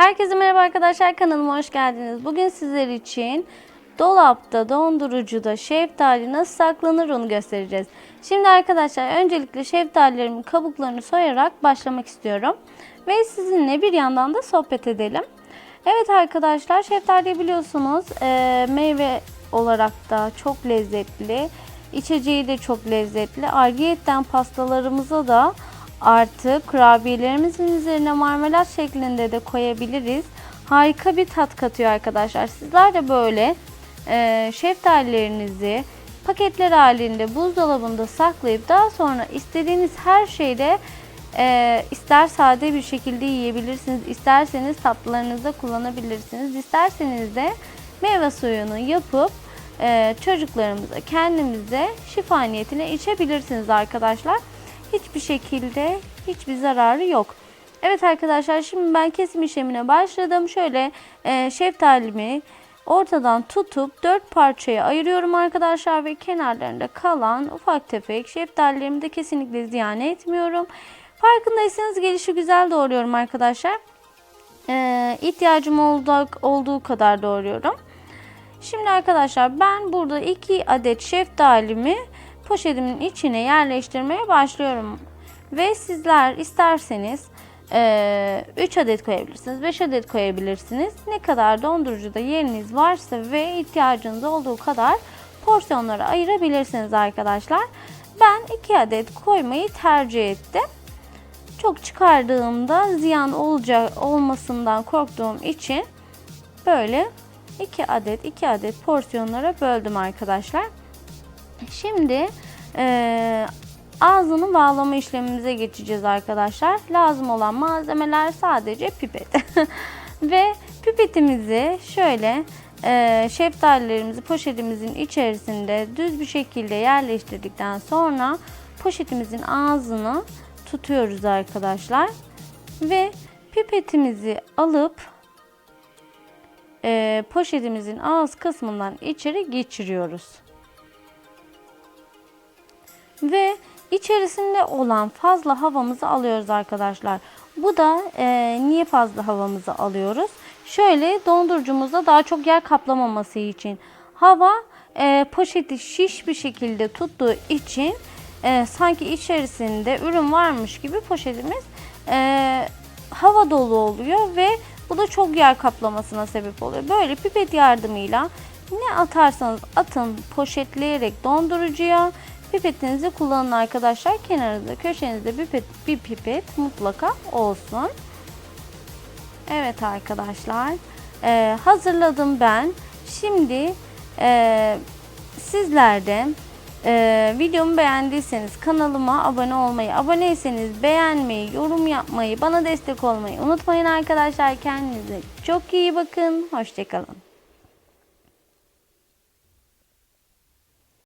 Herkese merhaba arkadaşlar kanalıma hoş geldiniz. Bugün sizler için dolapta, dondurucuda şeftali nasıl saklanır onu göstereceğiz. Şimdi arkadaşlar öncelikle şeftalilerimin kabuklarını soyarak başlamak istiyorum. Ve sizinle bir yandan da sohbet edelim. Evet arkadaşlar şeftali biliyorsunuz e, meyve olarak da çok lezzetli. İçeceği de çok lezzetli. Ayrıyetten pastalarımıza da artık kurabiyelerimizin üzerine marmelat şeklinde de koyabiliriz. Harika bir tat katıyor arkadaşlar. Sizler de böyle e, şeftalilerinizi paketler halinde buzdolabında saklayıp daha sonra istediğiniz her şeyde e, ister sade bir şekilde yiyebilirsiniz, isterseniz tatlılarınızda kullanabilirsiniz, isterseniz de meyve suyunu yapıp e, çocuklarımıza, kendimize şifa niyetine içebilirsiniz arkadaşlar. Hiçbir şekilde hiçbir zararı yok. Evet arkadaşlar şimdi ben kesim işlemine başladım. Şöyle e, şeftalimi ortadan tutup dört parçaya ayırıyorum arkadaşlar ve kenarlarında kalan ufak tefek şeftalilerimi de kesinlikle ziyan etmiyorum. Farkındaysanız gelişi güzel doğruyorum arkadaşlar. E, ihtiyacım olduğu, olduğu kadar doğruyorum. Şimdi arkadaşlar ben burada 2 adet şeftalimi poşetimin içine yerleştirmeye başlıyorum. Ve sizler isterseniz 3 adet koyabilirsiniz, 5 adet koyabilirsiniz. Ne kadar dondurucuda yeriniz varsa ve ihtiyacınız olduğu kadar porsiyonlara ayırabilirsiniz arkadaşlar. Ben 2 adet koymayı tercih ettim. Çok çıkardığımda ziyan olacak olmasından korktuğum için böyle 2 adet 2 adet porsiyonlara böldüm arkadaşlar. Şimdi e, ağzını bağlama işlemimize geçeceğiz arkadaşlar. Lazım olan malzemeler sadece pipet. Ve pipetimizi şöyle e, şeftalilerimizi poşetimizin içerisinde düz bir şekilde yerleştirdikten sonra poşetimizin ağzını tutuyoruz arkadaşlar. Ve pipetimizi alıp e, poşetimizin ağız kısmından içeri geçiriyoruz. Ve içerisinde olan fazla havamızı alıyoruz arkadaşlar. Bu da e, niye fazla havamızı alıyoruz? Şöyle dondurucumuzda daha çok yer kaplamaması için. Hava e, poşeti şiş bir şekilde tuttuğu için e, sanki içerisinde ürün varmış gibi poşetimiz e, hava dolu oluyor ve bu da çok yer kaplamasına sebep oluyor. Böyle pipet yardımıyla ne atarsanız atın poşetleyerek dondurucuya pipetinizi kullanın arkadaşlar. Kenarınızda köşenizde pipet, bir pipet mutlaka olsun. Evet arkadaşlar e, hazırladım ben. Şimdi e, sizler de ee, videomu beğendiyseniz kanalıma abone olmayı, aboneyseniz beğenmeyi, yorum yapmayı, bana destek olmayı unutmayın arkadaşlar. Kendinize çok iyi bakın. Hoşçakalın.